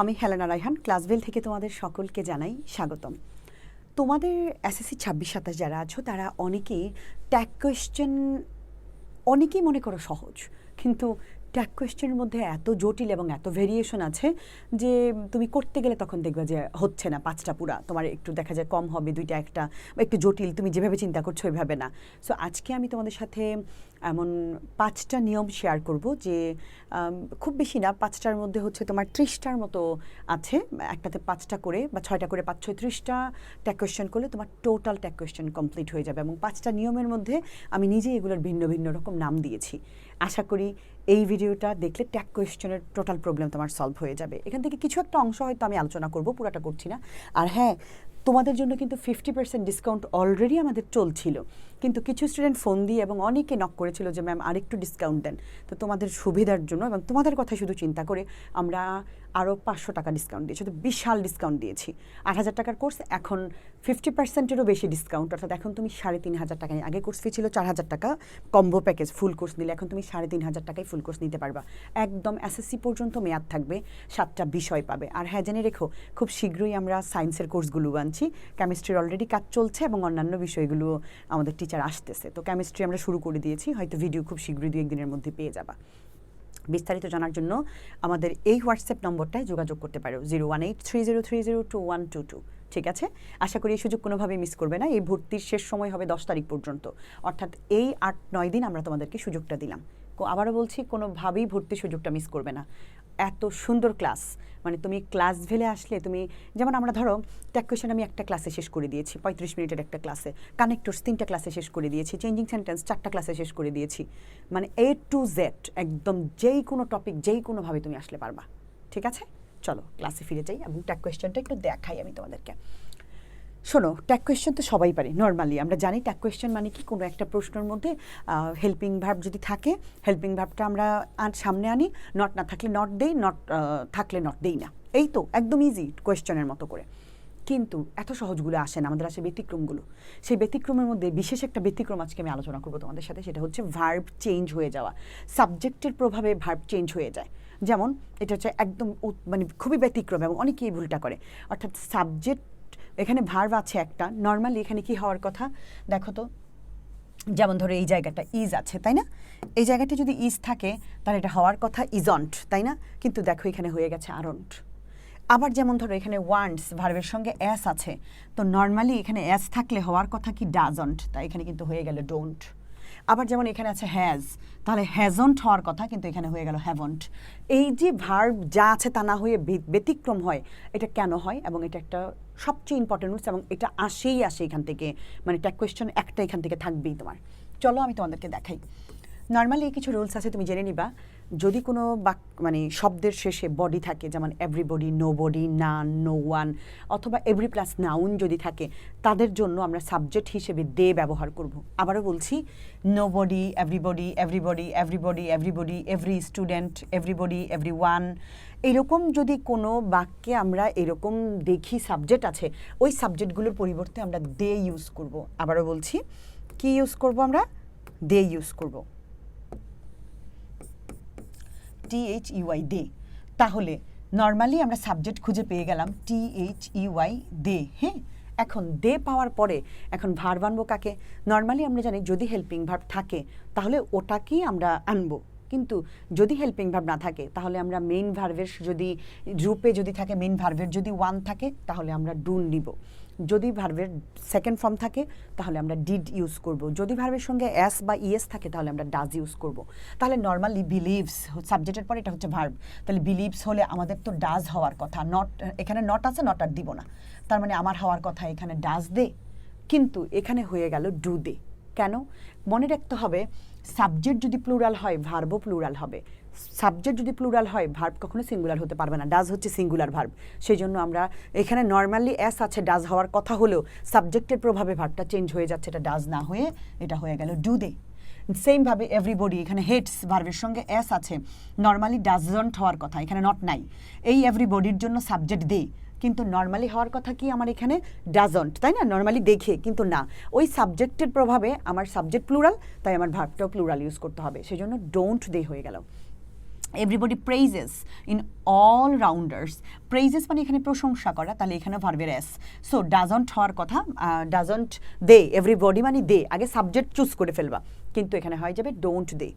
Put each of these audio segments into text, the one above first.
আমি হেলেনা রাইহান ক্লাসবেল থেকে তোমাদের সকলকে জানাই স্বাগতম। তোমাদের এসএসসি ছাব্বিশ সাতাশ যারা আছো, তারা অনেকেই ট্যাগ কোয়েশ্চেন অনেকেই মনে করো সহজ, কিন্তু ট্যাগ কোয়েশ্চেনের মধ্যে এত জটিল এবং এত ভেরিয়েশন আছে যে তুমি করতে গেলে তখন দেখবে যে হচ্ছে না, পাঁচটা পুরা। তোমার একটু দেখা যায় কম হবে, দুইটা একটা একটু জটিল, তুমি যেভাবে চিন্তা করছ ওইভাবে না। সো আজকে আমি তোমাদের সাথে এমন পাঁচটা নিয়ম শেয়ার করব যে খুব বেশি না, পাঁচটার মধ্যে হচ্ছে তোমার ত্রিশটার মতো আছে। একটাতে পাঁচটা করে বা ছয়টা করে পাঁচ ছয় ত্রিশটা ট্যাগ কোয়েশ্চেন করলে তোমার টোটাল ট্যাগ কোয়েশ্চেন কমপ্লিট হয়ে যাবে। এবং পাঁচটা নিয়মের মধ্যে আমি নিজেই এগুলোর ভিন্ন ভিন্ন রকম নাম দিয়েছি। আশা করি এই ভিডিওটা দেখলে ট্যাগ কোয়েশ্চেনের টোটাল প্রবলেম তোমার সলভ হয়ে যাবে। এখান থেকে কিছু একটা অংশ হয়তো আমি আলোচনা করব, পুরাটা করছি না। আর হ্যাঁ তোমাদের জন্য কিন্তু ফিফটি পার্সেন্ট ডিসকাউন্ট অলরেডি আমাদের চলছিল। কিন্তু কিছু স্টুডেন্ট ফোন দিয়ে এবং অনেকে নক করেছিল যে ম্যাম আরেকটু ডিসকাউন্ট দেন। তো তোমাদের সুবিধার জন্য এবং তোমাদের কথা শুধু চিন্তা করে আমরা আরও পাঁচশো টাকা ডিসকাউন্ট দিয়েছি। তো বিশাল ডিসকাউন্ট দিয়েছি। আট হাজার টাকার কোর্স এখন ফিফটি পার্সেন্টেরও বেশি ডিসকাউন্ট অর্থাৎ এখন তুমি সাড়ে তিন হাজার টাকা আগে কোর্স ফি ছিল চার হাজার টাকা কম্বো প্যাকেজ ফুল কোর্স নিলে এখন তুমি সাড়ে তিন হাজার টাকায় ফুল কোর্স নিতে পারবা। একদম এসএসসি পর্যন্ত মেয়াদ থাকবে, সাতটা বিষয় পাবে। আর হ্যাঁ জেনে রেখো, খুব শীঘ্রই আমরা সায়েন্সের কোর্সগুলো আনছি। কেমিস্ট্রির অলরেডি কাজ চলছে এবং অন্যান্য বিষয়গুলো আমাদের টিচার আসতেছে। তো কেমিস্ট্রি আমরা শুরু করে দিয়েছি, হয়তো ভিডিও খুব শীঘ্রই দু একদিনের মধ্যে পেয়ে যাবা। বিস্তারিত জানার জন্য আমাদের এই হোয়াটসঅ্যাপ নম্বরটায় যোগাযোগ করতে পারো। Zero one eight three zero three zero two one two two. ঠিক আছে? আশা করি এই সুযোগ কোনোভাবেই মিস করবে না। এই ভর্তির শেষ সময় হবে দশ তারিখ পর্যন্ত। অর্থাৎ এই আট নয় দিন আমরা তোমাদেরকে সুযোগটা দিলাম। আবারও বলছি, কোনোভাবেই ভর্তির সুযোগটা মিস করবে না। এত সুন্দর ক্লাস। মানে তুমি ক্লাস ভেলে আসলে তুমি, যেমন আমরা ধরো ট্যাক কোয়েশন আমি একটা ক্লাসে শেষ করে দিয়েছি, পঁয়ত্রিশ মিনিটের একটা ক্লাসে কানেক্টরস তিনটা ক্লাসে শেষ করে দিয়েছি চেঞ্জিং সেন্টেন্স চারটা ক্লাসে শেষ করে দিয়েছি। মানে এ টু জেড একদম যেই কোনো টপিক যেই কোনোভাবে তুমি আসলে পারবা। ঠিক আছে? চলো ক্লাসে ফিরে যাই এবং ট্যাক কোয়েশ্চেনটা একটু দেখাই আমি তোমাদেরকে। শোনো ট্যাগ কোয়েশ্চেন তো সবাই পারে নর্মালি আমরা জানি ট্যাগ কোয়েশ্চেন মানে কি? কোনো একটা প্রশ্নের মধ্যে হেল্পিং ভার্ব যদি থাকে হেল্পিং ভার্বটা আমরা সামনে আনি নট না থাকলে নট দেই নট থাকলে নট দেই না। এই তো, একদম ইজি কোয়েশ্চেনের মতো করে। কিন্তু এত সহজগুলো আসে না, আমাদের আসে ব্যতিক্রমগুলো। সেই ব্যতিক্রমের মধ্যে বিশেষ একটা ব্যতিক্রম আজকে আমি আলোচনা করব তোমাদের সাথে, সেটা হচ্ছে ভার্ব চেঞ্জ হয়ে যাওয়া। সাবজেক্টের প্রভাবে ভার্ব চেঞ্জ হয়ে যায়। যেমন, এটা হচ্ছে একদম মানে খুবই ব্যতিক্রম এবং অনেকেই ভুলটা করে। অর্থাৎ সাবজেক্ট এখানে ভার্ব আছে একটা। নর্মালি এখানে কি হওয়ার কথা? দেখো তো, যেমন ধরো এই জায়গাটা ইজ আছে, তাই না? এই জায়গাটা যদি ইজ থাকে, তাহলে এটা হওয়ার কথা ইজন্ট তাই না? কিন্তু দেখো এখানে হয়ে গেছে আরন্ট আবার যেমন ধরো এখানে ওয়ান্টস ভার্বের সঙ্গে অ্যাস আছে, তো নর্মালি এখানে অ্যাস থাকলে হওয়ার কথা কি ডাজন্ট তাই এখানে কিন্তু হয়ে গেল ডোন্ট আবার যেমন এখানে আছে হ্যাজ তাহলে হ্যাজন্ট হওয়ার কথা কিন্তু এখানে হয়ে গেল হ্যাভন্ট এই যে ভার্ব যা আছে তা না হয়ে ব্যতিক্রম হয়, এটা কেন হয়? এবং এটা একটা সবচেয়ে ইম্পর্টেন্ট রুলস এবং এটা আসেই আসে এখান থেকে। মানে এটা কোয়েশ্চেন একটা এখান থেকে থাকবেই তোমার। চলো আমি তোমাদেরকে দেখাই। নর্মালি কিছু রুলস আছে, তুমি জেনে নিবা। যদি কোনো বাক মানে শব্দের শেষে বডি থাকে, যেমন everybody nobody none no one অথবা এভরি প্লাস নাউন যদি থাকে, তাদের জন্য আমরা সাবজেক্ট হিসেবে দে ব্যবহার করব। আবারও বলছি nobody everybody everybody everybody everybody every student everybody everyone এরকম যদি কোনো বাক্যে আমরা এরকম দেখি সাবজেক্ট আছে, ওই সাবজেক্টগুলোর পরিবর্তে আমরা দে ইউজ করব। আবারও বলছি, কি ইউজ করব আমরা? দে ইউজ করব। টি এইচ ইউআই দে তাহলে নর্মালি আমরা সাবজেক্ট খুঁজে পেয়ে গেলাম টি এইচ ইউআই দে হ্যাঁ? এখন দে পাওয়ার পরে এখন ভার আনব কাকে? নর্মালি আমরা জানি যদি হেল্পিং ভার্ব থাকে, তাহলে ওটাকেই আমরা আনব। কিন্তু যদি হেল্পিং ভার্ব না থাকে, তাহলে আমরা মেইন ভার্ভের যদি, রূপে যদি থাকে মেইন ভার্ভের যদি ওয়ান থাকে, তাহলে আমরা ডুন নিব। যদি ভার্ভের সেকেন্ড ফর্ম থাকে, তাহলে আমরা ডিড ইউজ করব। যদি ভার্ভের সঙ্গে এস বা ইএস থাকে, তাহলে আমরা ডাজ ইউজ করব। তাহলে নর্মালি বিলিভস সাবজেক্টের পরে এটা হচ্ছে ভার্ব তাহলে বিলিভস হলে আমাদের তো ডাজ হওয়ার কথা। নট এখানে নট আছে নট আর দিব না। তার মানে আমার হওয়ার কথা, এখানে ডাজ দে। কিন্তু এখানে হয়ে গেল ডু দে। কেন? মনে রাখতে হবে সাবজেক্ট যদি প্লুরাল হয় ভার্বও প্লুরাল হবে। সাবজেক্ট যদি প্লুরাল হয় ভার্ব কখনো সিঙ্গুলার হতে পারবে না। ডাজ হচ্ছে সিঙ্গুলার ভার্ব সেই জন্য আমরা এখানে নর্মালি অ্যাস আছে ডাজ হওয়ার কথা হলেও সাবজেক্টের প্রভাবে ভার্বটা চেঞ্জ হয়ে যাচ্ছে, এটা ডাজ না হয়ে এটা হয়ে গেল ডু দে সেমভাবে এভরিবডি এখানে হেডস ভার্বের সঙ্গে এস আছে নর্মালি ডাজন্ট হওয়ার কথা, এখানে নট নাই। এই এভরিবডির জন্য সাবজেক্ট দে কিন্তু নর্মালি হওয়ার কথা কি আমার এখানে? ডাজন্ট তাই না? নর্মালি দেখে, কিন্তু না। ওই সাবজেক্টের প্রভাবে আমার সাবজেক্ট প্লুরাল তাই আমার ভার্বটাও প্লুরাল ইউজ করতে হবে। সেই জন্য ডোন্ট দে হয়ে গেল। Everybody praises in all rounders praises মানে এখানে প্রশংসা করা, তাহলে এখানে ভার্বের এস সো ডাজন্ট হওয়ার কথা ডাজন্ট দে এভরিবডি মানে দে আগে সাবজেক্ট চুজ করে ফেলবা। কিন্তু এখানে হয়ে যাবে ডোন্ট দে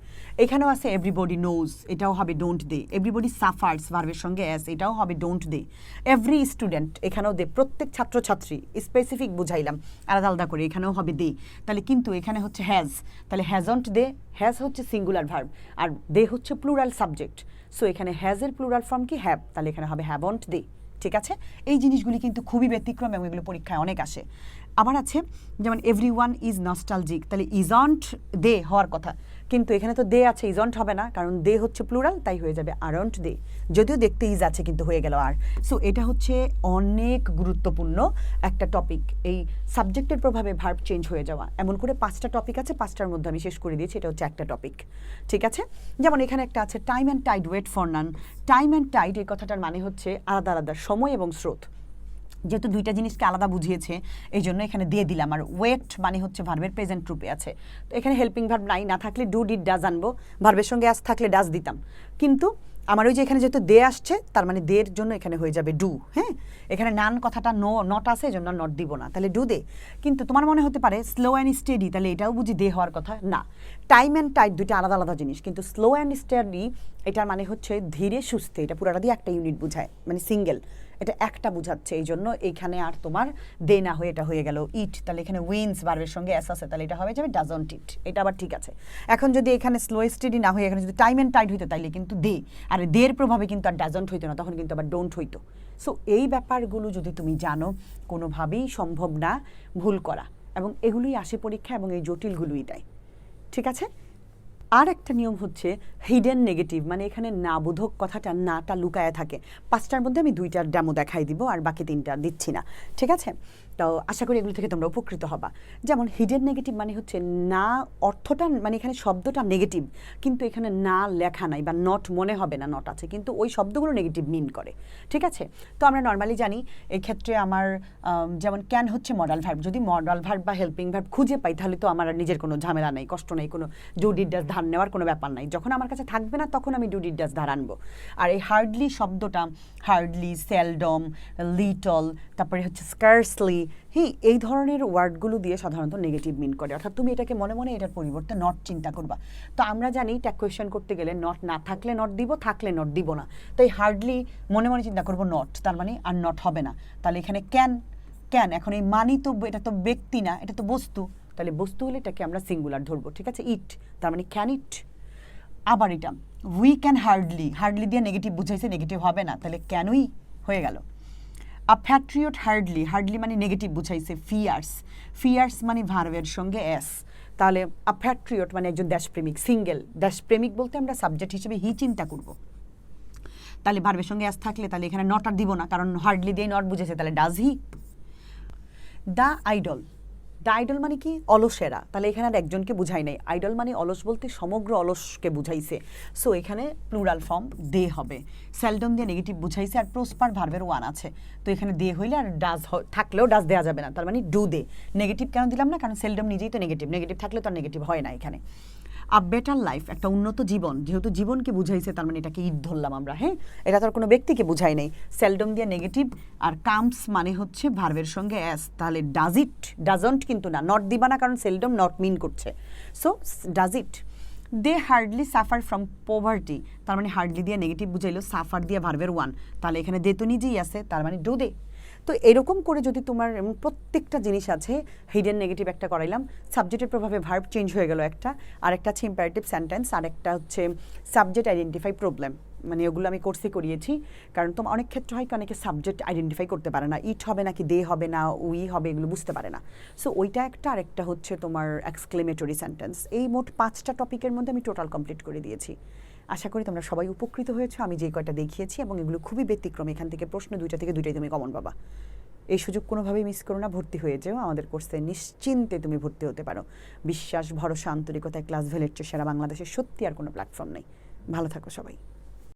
এখানেও আছে এভরিবডি নোজ এটাও হবে ডোন্ট দে এভরিবডি সাফার্স ভার্বের সঙ্গে এস এটাও হবে ডোন্ট দে এভরি স্টুডেন্ট এখানেও দে প্রত্যেক ছাত্রছাত্রী স্পেসিফিক বুঝাইলাম, আলাদা আলাদা করে, এখানেও হবে দে তাহলে কিন্তু এখানে হচ্ছে হ্যাজ তাহলে হ্যাজন্ট দে হ্যাজ হচ্ছে সিঙ্গুলার ভার্ব আর দে হচ্ছে প্লুরাল সাবজেক্ট সো এখানে হ্যাজের প্লুরাল ফর্ম কি? হ্যাভ তাহলে এখানে হবে হ্যাভন্ট দে ঠিক আছে? এই জিনিসগুলি কিন্তু খুবই ব্যতিক্রম এবং এগুলো পরীক্ষায় অনেক আসে। আবার আছে, যেমন এভরি ওয়ান ইজ নস্টালজিক তাহলে ইজন্ট দে হওয়ার কথা। কিন্তু এখানে তো দে আছে ইজন্ট হবে না, কারণ দে হচ্ছে প্লুরাল তাই হয়ে যাবে আরন্ট দে যদিও দেখতে ইজ আছে, কিন্তু হয়ে গেল আর। সো এটা হচ্ছে অনেক গুরুত্বপূর্ণ একটা টপিক এই সাবজেক্টের প্রভাবে ভার্ব চেঞ্জ হয়ে যাওয়া। এমন করে পাঁচটা টপিক আছে, পাঁচটার মধ্যে আমি শেষ করে দিয়েছি, এটা হচ্ছে একটা টপিক ঠিক আছে? যেমন এখানে একটা আছে time and tide wait for none time and tide এই কথাটার মানে হচ্ছে আলাদা আলাদা সময় এবং স্রোত। যেহেতু দুইটা জিনিসকে আলাদা বুঝিয়েছে এই জন্য এখানে দিয়ে দিলাম। আর ওয়েট মানে হচ্ছে ভার্বের প্রেজেন্ট রূপে আছে। তো এখানে হেল্পিং ভার্ব নাই, না থাকলে ডু ডিড ডাজ আনব। ভার্বের সঙ্গে আস থাকলে ডাজ দিতাম। কিন্তু আমার ওই যে এখানে যেহেতু দে আসছে, তার মানে দের জন্য এখানে হয়ে যাবে ডু হ্যাঁ? এখানে নান কথাটা নো নট আছে এই জন্য নট দিব না। তাহলে ডু দে কিন্তু তোমার মনে হতে পারে স্লো অ্যান্ড স্টেডি তাহলে এটাও বুঝি দে হওয়ার কথা? না। টাইম অ্যান্ড টাইট দুইটা আলাদা আলাদা জিনিস, কিন্তু স্লো অ্যান্ড স্টেডি এটার মানে হচ্ছে ধীরে, সুস্থে। এটা পুরাটা দিয়ে একটা ইউনিট বুঝায় মানে সিঙ্গেল এটা একটা বুঝাচ্ছে এই জন্য এইখানে আর তোমার দে না হয়ে এটা হয়ে গেল। ইট, তাহলে এখানে উইন্স বার্বের সঙ্গে এস আছে, তাহলে এটা হয়ে যাবে ডাজন্ট ইট এটা আবার ঠিক আছে। এখন যদি এখানে স্লো স্টেডি না হয়ে, এখানে যদি টাইম অ্যান্ড টাইট হইতো, তাইলে কিন্তু দে, আর দের প্রভাবে কিন্তু আর ডাজন্ট হইতো না, তখন কিন্তু আবার ডোন্ট হইতো। সো এই ব্যাপারগুলো যদি তুমি জানো, কোনোভাবেই সম্ভব না ভুল করা, এবং এগুলোই আসে পরীক্ষা এবং এই জটিলগুলোই দেয়। ঠিক আছে? আর একটা নিয়ম হচ্ছে হিডেন নেগেটিভ মানে এখানে না বোধক কথাটা নাটা লুকায় থাকে। পাঁচটার মধ্যে আমি দুইটার ডেমো দেখাই দিব আর বাকি তিনটা দিচ্ছি না। ঠিক আছে? তো আশা করি এগুলো থেকে তোমরা উপকৃত হবা। যেমন হিডেন নেগেটিভ মানে হচ্ছে না অর্থটা মানে এখানে শব্দটা নেগেটিভ কিন্তু এখানে না লেখা নাই বা নট মনে হবে না নট আছে, কিন্তু ওই শব্দগুলো নেগেটিভ মিন করে, ঠিক আছে? তো আমরা নর্মালি জানি এই ক্ষেত্রে আমার যেমন ক্যান হচ্ছে মডাল ভার্ব যদি মডাল ভার্ব বা হেল্পিং ভার্ব খুঁজে পাই, তাহলে তো আমার নিজের কোনো ঝামেলা নেই, কষ্ট নেই, কোনো ডুডির ডাস ধার নেওয়ার কোনো ব্যাপার নাই। যখন আমার কাছে থাকবে না, তখন আমি ডুডির ডাস ধার আনব। আর এই হার্ডলি শব্দটা হার্ডলি সেলডম লিটল তারপরে হচ্ছে স্কার্সলি হ্যাঁ এই ধরনের ওয়ার্ডগুলো দিয়ে সাধারণত নেগেটিভ মিন করে। অর্থাৎ তুমি এটাকে মনে মনে এটার পরিবর্তে নট চিন্তা করবা। তো আমরা জানি ট্যাগ কোয়েশ্চেন করতে গেলে নট না থাকলে নট দিব, থাকলে নট দিব না। তাই হার্ডলি মনে মনে চিন্তা করব নট তার মানে আর নট হবে না। তাহলে এখানে ক্যান ক্যান এখন এই মানি তো এটা তো ব্যক্তি না, এটা তো বস্তু। তাহলে বস্তু হলে এটাকে আমরা সিঙ্গুলার ধরবো, ঠিক আছে? ইট তার মানে ক্যান ইট আবার এটা উই ক্যান হার্ডলি হার্ডলি দিয়ে নেগেটিভ বুঝাইছে নেগেটিভ হবে না। তাহলে ক্যানই হয়ে গেল। আ প্যাট্রিয়ট হার্ডলি হার্ডলি মানে নেগেটিভ বুঝাইছে ফিয়ার্স ফিয়ার্স মানে ভার্বের সঙ্গে এস তাহলে আ প্যাট্রিয়ট মানে একজন দেশপ্রেমিক সিঙ্গেল দেশপ্রেমিক বলতে আমরা সাবজেক্ট হিসেবে হি চিন্তা করব। তাহলে ভার্বের সঙ্গে এস থাকলে তাহলে এখানে নট আর দিব না, কারণ হার্ডলি দিয়ে নট বুঝেছে তাহলে does he the idol the idol মানে কি? অলসেরা তাহলে এখানে আর একজনকে বুঝাই নাই। আইডল মানে অলস বলতে সমগ্র অলসকে বুঝাইছে। সো এখানে প্লুরাল ফর্ম দে হবে। সেলডম দিয়ে নেগেটিভ বুঝাইছে আর প্রসপার ভার্বের ওয়ান আছে। তো এখানে দে হইলে আর ডাজ থাকলেও ডাজ দেওয়া যাবে না। তার মানে ডু দে নেগেটিভ কেন দিলাম না? কারণ সেলডম নিজেই তো নেগেটিভ নেগেটিভ থাকলে তো আর নেগেটিভ হয় না এখানে। আ বেটার লাইফ একটা উন্নত জীবন। যেহেতু জীবনকে বুঝাইছে, তার মানে এটাকে ঈদ ধরলাম আমরা হ্যাঁ? এটা তো আর কোনো ব্যক্তিকে বুঝাই নেই। সেলডম দিয়ে নেগেটিভ আর কামস মানে হচ্ছে ভার্বের সঙ্গে অ্যাস তাহলে ডাজ ইট ডাজন্ট কিন্তু না। নট দিবা না, কারণ সেলডম নট মিন করছে। So does it they hardly suffer from poverty তার মানে হার্ডলি দিয়ে নেগেটিভ বুঝাইলো সাফার দিয়ে ভার্বের ওয়ান তাহলে এখানে দে তো নিজেই আছে, তার মানে ডু দে তো এরকম করে যদি তোমার প্রত্যেকটা জিনিস আছে হিডেন নেগেটিভ একটা করাইলাম সাবজেক্টের প্রভাবে ভার্ব চেঞ্জ হয়ে গেল একটা আর একটা হচ্ছে ইম্পারেটিভ সেন্টেন্স আর একটা হচ্ছে সাবজেক্ট আইডেন্টিফাই প্রবলেম মানে ওগুলো আমি কোর্সে করিয়েছি, কারণ তোমার অনেক ক্ষেত্রে হয় কি, অনেকে সাবজেক্ট আইডেন্টিফাই করতে পারে না ইট হবে নাকি দে হবে না উই হবে, এগুলো বুঝতে পারে না। সো ওইটা একটা, আরেকটা হচ্ছে তোমার এক্সক্লেমেটরি সেন্টেন্স এই মোট পাঁচটা টপিকের মধ্যে আমি টোটাল কমপ্লিট করে দিয়েছি। আশা করি তোমরা সবাই উপকৃত হয়েছো। আমি যে কয়টা দেখিয়েছি এবং এগুলো খুবই ব্যতিক্রম। এখান থেকে প্রশ্ন দুইটা থেকে দুইটাই তুমি কমন পাবা। এই সুযোগ কোনোভাবেই মিস করো না, ভর্তি হয়ে যেও। আমাদের কোর্সে নিশ্চিন্তে তুমি ভর্তি হতে পারো। বিশ্বাস, ভরসা, আন্তরিকতায় ক্লাস ভেলের চেয়ে সেরা বাংলাদেশের সত্যি আর কোনো প্ল্যাটফর্ম নেই। ভালো থাকো সবাই।